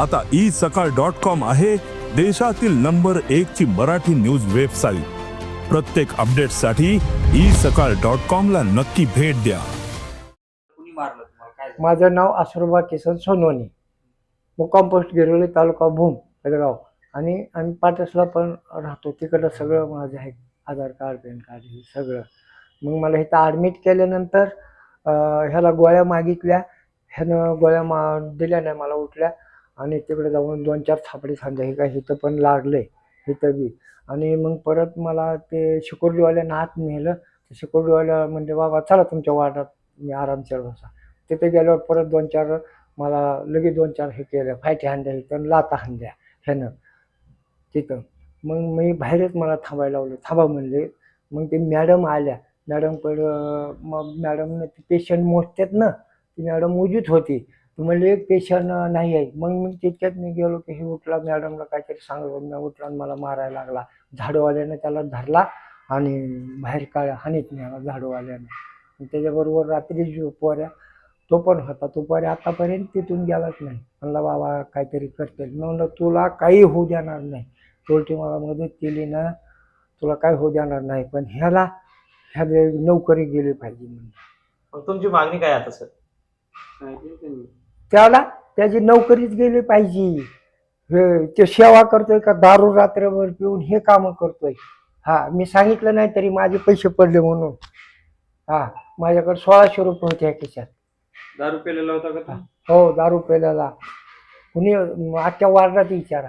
आता ई सकाळ dot com आहे देशातील नंबर एक ची मराठी न्यूज वेबसाईट. प्रत्येक अपडेटसाठी ई सकाळ डॉट कॉम ला नक्की भेट द्या. कुणी मारलं तुम्हाला? काय झालं? माझं नाव आसुरबा किसन सोनवणे. मुक्काम पोस्ट गिरवली तालुका भूम पेडगाव आणि आम्ही पाटसला पण राहतो. तिकडं सगळं माझं आहे. आधार कार्ड पॅन कार्ड हे सगळं. मग मला इथं ॲडमिट केल्यानंतर अं, ह्याला गोळ्या मागितल्या. ह्यानं गोळ्या मा दिल्या नाही मला उठल्या. आणि तिकडे जाऊन दोन चार थापडी खांद्या हे काय इथं पण लागले इथं बी. आणि मग परत मला ते शिकोडीवाल्यानं आत नेलं. शिकोडीवाल्या म्हणजे बाबा चला तुमच्या वार्डात मी आरामशीर बसा. तिथे गेल्यावर परत दोन चार मला लगेच दोन चार हे केलं फायटे हांद्या इथं लाता हांद्या ह्यानं तिथं. मग मी बाहेरच मला थांबायला लावलं. थांबा म्हणले. मग ते मॅडम आल्या. मॅडम पण मग मॅडमने ते पेशंट मोजतात ना ती मॅडम उजीत होती. म्हणले एक पेशंट नाही आहे. मग मी तितक्यात मी गेलो की हे उठला मॅडमला काहीतरी सांगत मी उठला आणि मला मारायला लागला. झाडूवाल्याने त्याला धरला आणि बाहेर काढ हानीत नेला झाडूवाल्याने. त्याच्याबरोबर रात्री जो पोऱ्या तो पण होता. तो पोऱ्या आतापर्यंत तिथून गेलाच नाही. म्हणला बाबा काहीतरी करतील. मी म्हणलं तुला काही होऊ देणार नाही. शेवटी मला मदत केली ना तुला काय होऊ देणार नाही. पण ह्याला ह्या नोकरी गेली पाहिजे म्हणून मग तुमची मागणी काय आता सर? त्याला त्याची नोकरीच गेली पाहिजे. हे ते सेवा करतोय का दारू रात्रभर पिऊन हे काम करतोय. हा मी सांगितलं नाही तरी माझे पैसे पडले म्हणून. हा माझ्याकडे सोळाशे रुपये होते या खिशात दारू पेलेला होता का तू? हो दारू पेल्याला कुणी अख्ख्या वार्डात विचारा.